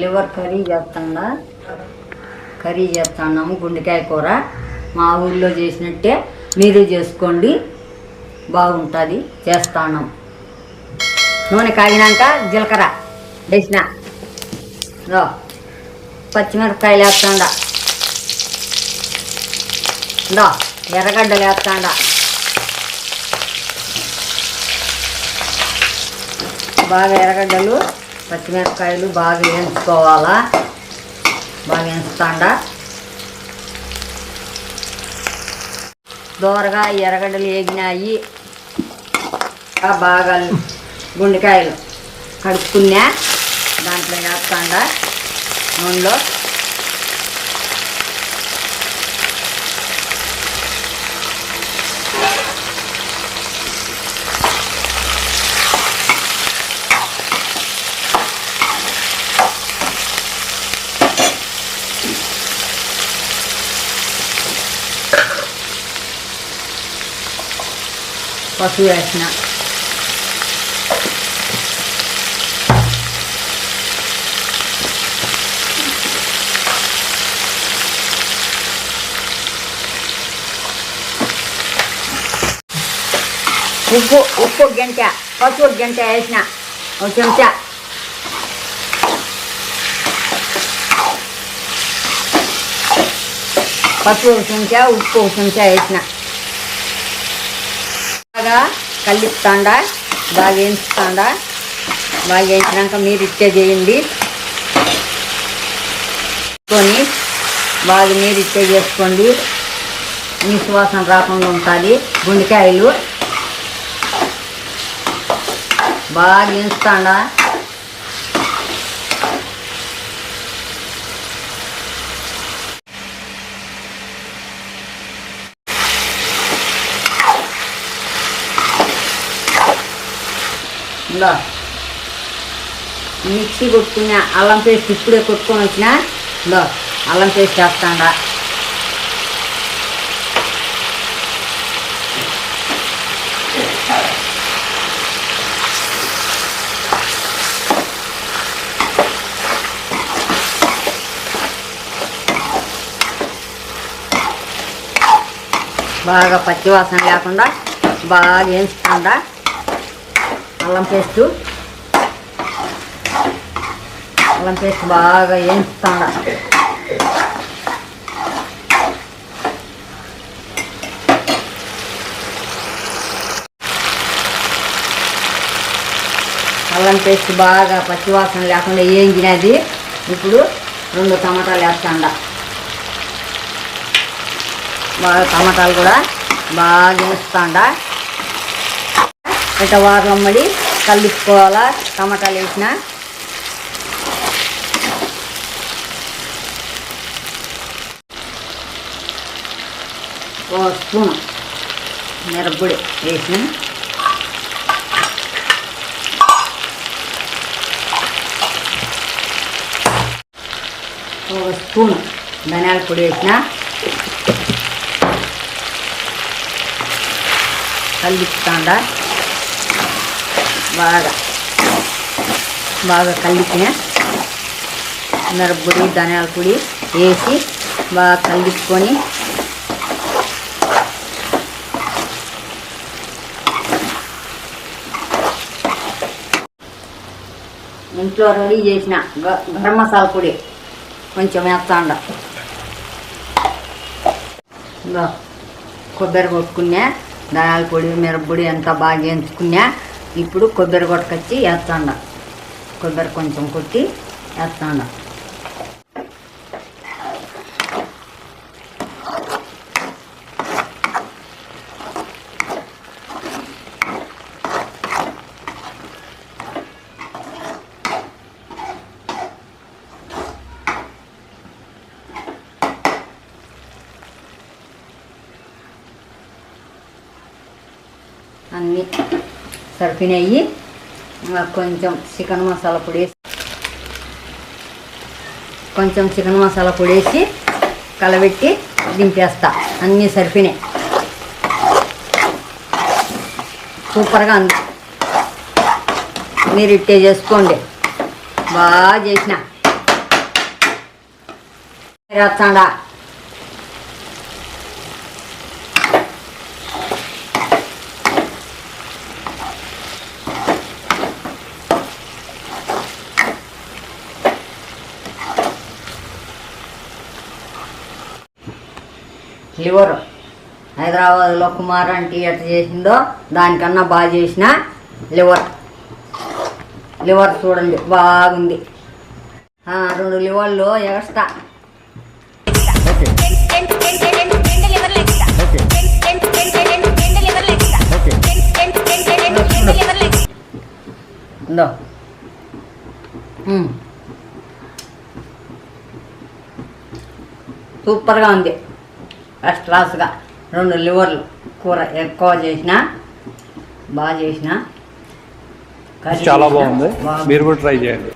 Liver curry చేస్తాడా. Curry చేస్తున్నాము గుండెకాయ కూర. మా ఊళ్ళో చేసినట్టే మీరు చేసుకోండి బాగుంటుంది చేస్తాను నూనె కాగినాక జీలకర్ర వేసిన. పచ్చిమిరపకాయలు వేస్తాడా. దో ఎర్రగడ్డలు వేస్తాడా. బాగా ఎర్రగడ్డలు పచ్చిమిరపకాయలు బాగా వేయించుకోవాలా? బాగా వేయించుతాండా? దోరగా ఎర్రగడ్డలు వేగినాయి ఆ బాగా గుండెకాయలు కడుక్కున్నా. దాంట్లో వేస్తాండా నూనెలో. పసుపు వేసిన ఉప్పు ఉప్పు ఒక గంట పసుపు ఒక గంట వేసిన ఒక చెంచా పసుపు ఒక చెంచా ఉప్పు ఒక చెంచా వేసిన బాగా కలిపుతాండా బాగా వేయించుతాండా. బాగా వేయించినాక మీరు ఇచ్చే చేయండి. కొని బాగా మీరు ఇచ్చే చేసుకోండి. మీ సువాసన రాకుండా ఉంటుంది. గుండెకాయలు బాగా వేయించుతాండా. ఇందో మిక్సీ కొట్టుకున్న అల్లం పేస్ట్ ఇప్పుడే కొట్టుకొని వచ్చిన. ఇందా అల్లం పేస్ట్ వేస్తాడా. బాగా పచ్చివాసన లేకుండా బాగా వేయించుతాడా అల్లం పేస్టు. అల్లం పేస్ట్ బాగా వేయించుతాడా అల్లం పేస్ట్ బాగా పచ్చివాసన లేకుండా వేయించినది ఇప్పుడు రెండు టమాటాలు వేస్తాండ. బాగా టమాటాలు కూడా బాగా వేస్తాండా. ఇట్లా వారం కలుపుకోవాలా టమాటాలు వేసిన. ఓ స్పూన్ మిరప్పొడి వేసిన. ఒక స్పూన్ ధనియాల పొడి వేసిన. కలుపుతాండా బాగా బాగా కలిపిన మిరప్పొడి ధనియాల పొడి వేసి బాగా కలిపుకొని ఇంట్లో రెడీ చేసిన గ- గరం మసాలా పొడి కొంచెం వేస్తాండ. ఉండ కొబ్బరి కొట్టుకున్నా ధనియాల పొడి మిరప్పొడి అంతా బాగా వేయించుకున్నా ఇప్పుడు కొబ్బరి కొట్టుకొచ్చి వేస్తాండ కొబ్బరి కొంచెం కొట్టి వేస్తాండ అన్నీ సరిపినాయి కొంచెం చికెన్ మసాలా పొడి వేసి కొంచెం చికెన్ మసాలా పొడి వేసి కలబెట్టి దింపేస్తా. అన్నీ సరిపినాయి సూపర్గా అంది మీరు ఇట్టే చేసుకోండి. బాగా చేసిన. వేస్తాడా లివర్. హైదరాబాద్లో కుమార్ అంటే ఎట్ట చేసిందో దానికన్నా బాగా చేసిన లివర్. లివర్ చూడండి బాగుంది. రెండు లివర్లు ఎగస్తా ఓకే సూపర్గా ఉంది. ఫస్ట్ క్లాస్గా రెండు లివర్లు కూర ఎక్కువ చేసిన బాగా చేసిన చాలా బాగుంది. మీరు కూడా ట్రై చేయండి